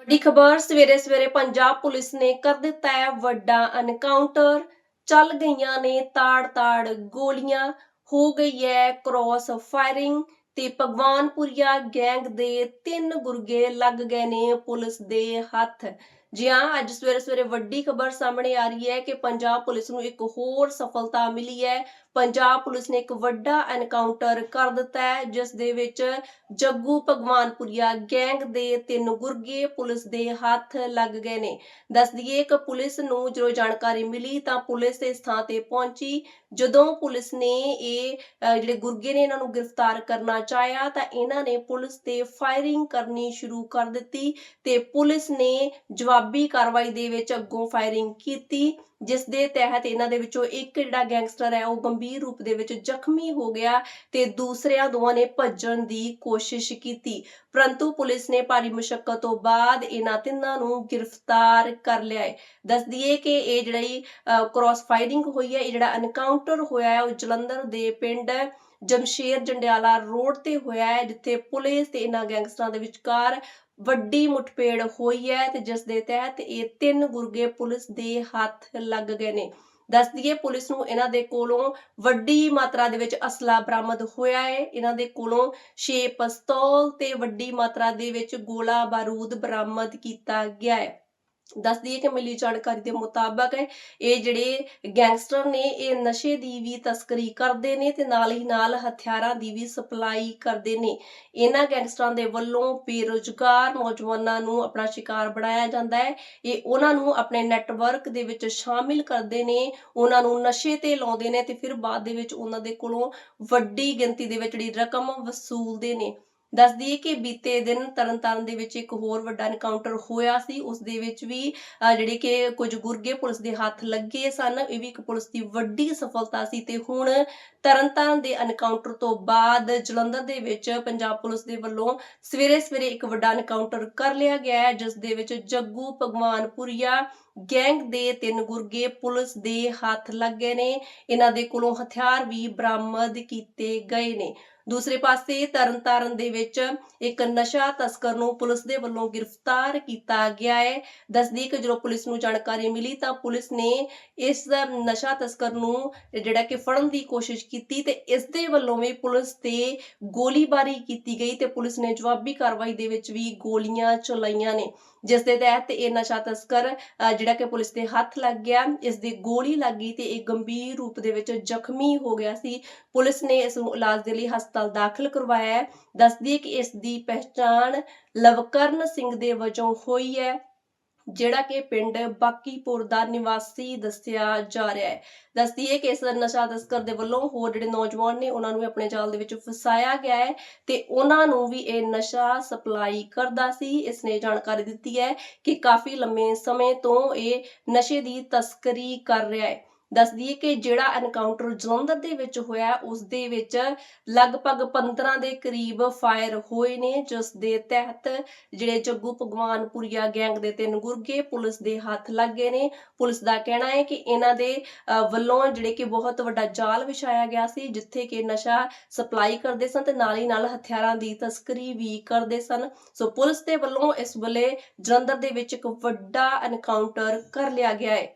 ਵੱਡੀ ਖਬਰ, ਸਵੇਰੇ ਸਵੇਰੇ ਪੰਜਾਬ ਪੁਲਿਸ ਨੇ ਕਰ ਦਿੱਤਾ ਹੈ ਵੱਡਾ ਐਨਕਾਊਂਟਰ ਚੱਲ ਗਈਆਂ ਨੇ ਤਾੜ-ਤਾੜ ਗੋਲੀਆਂ। ਹੋ ਗਈ ਹੈ ਕ੍ਰਾਸ ਫਾਇਰਿੰਗ ਤੇ ਭਗਵਾਨਪੁਰੀਆ ਗੈਂਗ ਦੇ ਤਿੰਨ ਗੁਰਗੇ ਲੱਗ ਗਏ ਨੇ ਪੁਲਿਸ ਦੇ ਹੱਥ। ਜੀ ਹਾਂ ਅੱਜ ਸਵੇਰੇ ਸਵੇਰੇ ਵੱਡੀ ਖਬਰ ਸਾਹਮਣੇ ਆ ਰਹੀ ਹੈ ਕਿ ਪੰਜਾਬ ਪੁਲਿਸ ਨੂੰ ਇੱਕ ਹੋਰ ਸਫਲਤਾ ਮਿਲੀ ਹੈ। ਪੰਜਾਬ ਪੁਲਿਸ ਨੇ ਇੱਕ ਵੱਡਾ ਐਨਕਾਊਂਟਰ ਕਰ ਦਿੱਤਾ ਹੈ, ਜਿਸ ਦੇ ਵਿੱਚ ਜੱਗੂ ਭਗਵਾਨਪੁਰੀਆ ਗੈਂਗ ਦੇ ਤਿੰਨ ਗੁਰਗੇ ਪੁਲਿਸ ਦੇ ਹੱਥ ਲੱਗ ਗਏ ਨੇ। ਦੱਸ ਦਈਏ ਕਿ ਪੁਲਿਸ ਨੂੰ ਜਦੋਂ ਜਾਣਕਾਰੀ ਮਿਲੀ ਤਾਂ ਪੁਲਿਸ ਇਸ ਥਾਂ ਤੇ ਪਹੁੰਚੀ। ਜਦੋਂ ਪੁਲਿਸ ਨੇ ਇਹ ਜਿਹੜੇ ਗੁਰਗੇ ਨੇ ਇਹਨਾਂ ਨੂੰ ਗ੍ਰਿਫਤਾਰ ਕਰਨਾ ਚਾਹਿਆ ਤਾਂ ਇਹਨਾਂ ਨੇ ਪੁਲਿਸ ਤੇ ਫਾਇਰਿੰਗ ਕਰਨੀ ਸ਼ੁਰੂ ਕਰ ਦਿੱਤੀ ਤੇ ਪੁਲਿਸ ਨੇ ਜਵਾਬੀ ਕਾਰਵਾਈ ਦੇ ਵਿੱਚ ਅੱਗੋਂ ਫਾਇਰਿੰਗ ਕੀਤੀ, ਜਿਸ ਦੇ ਤਹਿਤ ਇਹਨਾਂ ਦੇ ਵਿੱਚੋਂ ਇੱਕ ਜਿਹੜਾ ਗੈਂਗਸਟਰ ਹੈ ਉਹ ਗੰਭੀਰ ਰੂਪ ਦੇ ਵਿੱਚ ਜ਼ਖਮੀ ਹੋ ਗਿਆ ਤੇ ਦੂਸਰਿਆਂ ਦੋਵਾਂ ਨੇ ਭੱਜਣ ਦੀ ਕੋਸ਼ਿਸ਼ ਕੀਤੀ। ਪਰੰਤੂ ਪੁਲਿਸ ਨੇ ਭਾਰੀ ਮੁਸ਼ਕਲ ਤੋਂ ਬਾਅਦ ਇਹਨਾਂ ਤਿੰਨਾਂ ਨੂੰ ਗ੍ਰਿਫਤਾਰ ਕਰ ਲਿਆ ਹੈ। ਦੱਸ ਦਈਏ ਕਿ ਇਹ ਜਿਹੜੀ ਕ੍ਰਾਸ ਫਾਇਰਿੰਗ ਹੋਈ ਹੈ, ਇਹ ਜਿਹੜਾ ਐਨਕਾਊਂਟਰ ਹੋਇਆ ਹੈ, ਉਹ ਜਲੰਧਰ ਦੇ ਪਿੰਡ ਜਮਸ਼ੇਰ ਜੰਡਿਆਲਾ ਰੋਡ ਤੇ ਹੋਇਆ ਹੈ, ਜਿੱਥੇ ਪੁਲਿਸ ਤੇ ਇਹਨਾਂ ਗੈਂਗਸਟਰਾਂ ਦੇ ਵਿਚਕਾਰ ਵੱਡੀ ਮੁਠਭੇੜ ਹੋਈ ਹੈ ਤੇ ਜਿਸ ਦੇ ਤਹਿਤ ਇਹ ਤਿੰਨ ਗੁਰਗੇ ਪੁਲਿਸ ਦੇ ਹੱਥ ਲੱਗ ਗਏ ਨੇ। ਦੱਸ ਦਈਏ ਪੁਲਿਸ ਨੂੰ ਇਹਨਾਂ ਦੇ ਕੋਲੋਂ ਵੱਡੀ ਮਾਤਰਾ ਦੇ ਵਿੱਚ ਅਸਲਾ ਬਰਾਮਦ ਹੋਇਆ ਹੈ। ਇਹਨਾਂ ਦੇ ਕੋਲੋਂ 6 ਪਿਸਤੌਲ ਤੇ ਵੱਡੀ ਮਾਤਰਾ ਦੇ ਵਿੱਚ ਗੋਲਾ ਬਾਰੂਦ ਬਰਾਮਦ ਕੀਤਾ ਗਿਆ ਹੈ। ਦੱਸ ਦਈਏ ਕਿ ਮਿਲੀ ਜਾਣਕਾਰੀ ਦੇ ਮੁਤਾਬਕ ਇਹ ਜਿਹੜੇ ਗੈਂਗਸਟਰ ਨੇ, ਇਹ ਨਸ਼ੇ ਦੀ ਵੀ ਤਸਕਰੀ ਕਰਦੇ ਨੇ ਤੇ ਨਾਲ ਹੀ ਨਾਲ ਹਥਿਆਰਾਂ ਦੀ ਵੀ ਸਪਲਾਈ ਕਰਦੇ ਨੇ। ਇਹਨਾਂ ਗੈਂਗਸਟਰਾਂ ਦੇ ਵੱਲੋਂ ਬੇਰੁਜ਼ਗਾਰ ਨੌਜਵਾਨਾਂ ਨੂੰ ਆਪਣਾ ਸ਼ਿਕਾਰ ਬਣਾਇਆ ਜਾਂਦਾ ਹੈ। ਇਹ ਉਹਨਾਂ ਨੂੰ ਆਪਣੇ ਨੈਟਵਰਕ ਦੇ ਵਿੱਚ ਸ਼ਾਮਿਲ ਕਰਦੇ ਨੇ, ਉਹਨਾਂ ਨੂੰ ਨਸ਼ੇ ਤੇ ਲਾਉਂਦੇ ਨੇ ਤੇ ਫਿਰ ਬਾਅਦ ਦੇ ਵਿੱਚ ਉਹਨਾਂ ਦੇ ਕੋਲੋਂ ਵੱਡੀ ਗਿਣਤੀ ਦੇ ਵਿੱਚ ਜਿਹੜੀ ਰਕਮ ਵਸੂਲਦੇ ਨੇ। ਦੱਸ ਦਈਏ ਕਿ ਬੀਤੇ ਦਿਨ ਤਰਨਤਾਰਨ ਦੇ ਵਿੱਚ ਇੱਕ ਹੋਰ ਵੱਡਾ ਐਨਕਾਊਂਟਰ ਹੋਇਆ ਸੀ। ਉਸ ਦੇ ਵਿੱਚ ਵੀ ਜਿਹੜੇ ਕਿ ਕੁਝ ਗੁਰਗੇ ਪੁਲਿਸ ਦੇ ਹੱਥ ਲੱਗੇ ਸਨ। ਇਹ ਵੀ ਇੱਕ ਪੁਲਿਸ ਦੀ ਵੱਡੀ ਸਫਲਤਾ ਸੀ ਤੇ ਹੁਣ ਤਰਨਤਾਰਨ ਦੇ ਐਨਕਾਊਂਟਰ ਤੋਂ ਬਾਅਦ ਜਲੰਧਰ ਦੇ ਵਿੱਚ ਪੰਜਾਬ ਪੁਲਿਸ ਦੇ ਵੱਲੋਂ ਸਵੇਰੇ ਸਵੇਰੇ ਇੱਕ ਵੱਡਾ ਐਨਕਾਊਂਟਰ ਕਰ ਲਿਆ ਗਿਆ ਹੈ, ਜਿਸ ਦੇ ਵਿੱਚ ਜੱਗੂ ਭਗਵਾਨਪੁਰੀਆ ਗੈਂਗ ਦੇ ਤਿੰਨ ਗੁਰਗੇ ਪੁਲਿਸ ਦੇ ਹੱਥ ਲੱਗੇ ਨੇ। ਇਹਨਾਂ ਦੇ ਕੋਲੋਂ ਹਥਿਆਰ ਵੀ ਬਰਾਮਦ ਕੀਤੇ ਗਏ ਨੇ। ਦੂਸਰੇ ਪਾਸੇ ਤਰਨਤਾਰਨ ਦੇ ਵਿੱਚ ਇੱਕ ਨਸ਼ਾ ਤਸਕਰ ਨੂੰ ਪੁਲਿਸ ਦੇ ਵੱਲੋਂ ਗ੍ਰਿਫਤਾਰ ਕੀਤਾ ਗਿਆ ਹੈ। ਦੱਸਦੀ ਕਿ ਜਦੋਂ ਪੁਲਿਸ ਨੂੰ ਜਾਣਕਾਰੀ ਮਿਲੀ ਤਾਂ ਪੁਲਿਸ ਨੇ ਇਸ ਨਸ਼ਾ ਤਸਕਰ ਨੂੰ ਜਿਹੜਾ ਕਿ ਫੜਨ ਦੀ ਕੋਸ਼ਿਸ਼ ਕੀਤੀ ਤੇ ਇਸ ਦੇ ਵੱਲੋਂ ਵੀ ਪੁਲਿਸ ਤੇ ਗੋਲੀਬਾਰੀ ਕੀਤੀ ਗਈ ਤੇ ਪੁਲਿਸ ਨੇ ਜਵਾਬੀ ਕਾਰਵਾਈ ਦੇ ਵਿੱਚ ਵੀ ਗੋਲੀਆਂ ਚਲਾਈਆਂ ਨੇ। ਜਿਸ ਦੇ ਤਹਿਤ ਇਹ ਨਸ਼ਾ ਤਸਕਰ ਜਿਹੜਾ ਕਿ ਪੁਲਿਸ ਦੇ ਹੱਥ ਲੱਗ ਗਿਆ, ਇਸ ਦੀ ਗੋਲੀ ਲੱਗੀ ਤੇ ਇਹ ਗੰਭੀਰ ਰੂਪ ਦੇ ਵਿੱਚ ਜ਼ਖਮੀ ਹੋ ਗਿਆ ਸੀ। ਪੁਲਿਸ ਨੇ ਇਸ ਨੂੰ ਇਲਾਜ ਦੇ ਲਈ ਹਸਪਤਾਲ ਦਾਖਲ ਕਰਵਾਇਆ ਹੈ। ਦੱਸਦੀ ਹੈ ਕਿ ਇਸ ਦੀ ਪਹਿਚਾਣ ਲਵਕਰਨ ਸਿੰਘ ਦੇ ਵਜੋਂ ਹੋਈ ਹੈ। ਜਿਹੜਾ ਕਿ ਪਿੰਡ ਬਾਕੀਪੁਰ ਦਾ ਨਿਵਾਸੀ ਦੱਸਿਆ ਜਾ ਰਿਹਾ ਹੈ। ਦੱਸਦੀ ਹੈ ਕਿ ਇਸ ਨਸ਼ਾ ਤਸਕਰ ਦੇ ਵੱਲੋਂ ਹੋਰ ਜਿਹੜੇ ਨੌਜਵਾਨ ਨੇ, ਉਹਨਾਂ ਨੂੰ ਵੀ ਆਪਣੇ ਜਾਲ ਦੇ ਵਿੱਚ ਫਸਾਇਆ ਗਿਆ ਹੈ ਤੇ ਉਹਨਾਂ ਨੂੰ ਵੀ ਇਹ ਨਸ਼ਾ ਸਪਲਾਈ ਕਰਦਾ ਸੀ। ਇਸ ਨੇ ਜਾਣਕਾਰੀ ਦਿੱਤੀ ਹੈ ਕਿ ਕਾਫੀ ਲੰਮੇ ਸਮੇਂ ਤੋਂ ਇਹ ਨਸ਼ੇ ਦੀ ਤਸਕਰੀ ਕਰ ਰਿਹਾ ਹੈ। ਦੱਸਦੀ ਹੈ ਕਿ ਜਿਹੜਾ ਐਨਕਾਊਂਟਰ ਜਲੰਧਰ ਦੇ ਵਿੱਚ ਹੋਇਆ ਉਸ ਦੇ ਵਿੱਚ ਲਗਭਗ 15 ਦੇ ਕਰੀਬ ਫਾਇਰ ਹੋਏ ਨੇ ਜਿਸ ਦੇ ਤਹਿਤ ਜਿਹੜੇ ਜੱਗੂ ਭਗਵਾਨਪੁਰੀਆ ਗੈਂਗ ਦੇ ਤਿੰਨ ਗੁਰਗੇ ਪੁਲਿਸ ਦੇ ਹੱਥ ਲੱਗ ਗਏ ਨੇ। ਪੁਲਿਸ ਦਾ ਕਹਿਣਾ ਹੈ ਕਿ ਇਹਨਾਂ ਦੇ ਅਹ, ਵੱਲੋਂ ਜਿਹੜੇ ਕਿ ਬਹੁਤ ਵੱਡਾ ਜਾਲ ਵਿਛਾਇਆ ਗਿਆ ਸੀ ਜਿੱਥੇ ਕਿ ਨਸ਼ਾ ਸਪਲਾਈ ਕਰਦੇ ਸਨ ਤੇ ਨਾਲ ਹੀ ਨਾਲ ਹਥਿਆਰਾਂ ਦੀ ਤਸਕਰੀ ਵੀ ਕਰਦੇ ਸਨ। ਸੋ ਪੁਲਿਸ ਦੇ ਵੱਲੋਂ ਇਸ ਵੇਲੇ ਜਲੰਧਰ ਦੇ ਵਿੱਚ ਇੱਕ ਵੱਡਾ ਐਨਕਾਊਂਟਰ ਕਰ ਲਿਆ ਗਿਆ ਹੈ।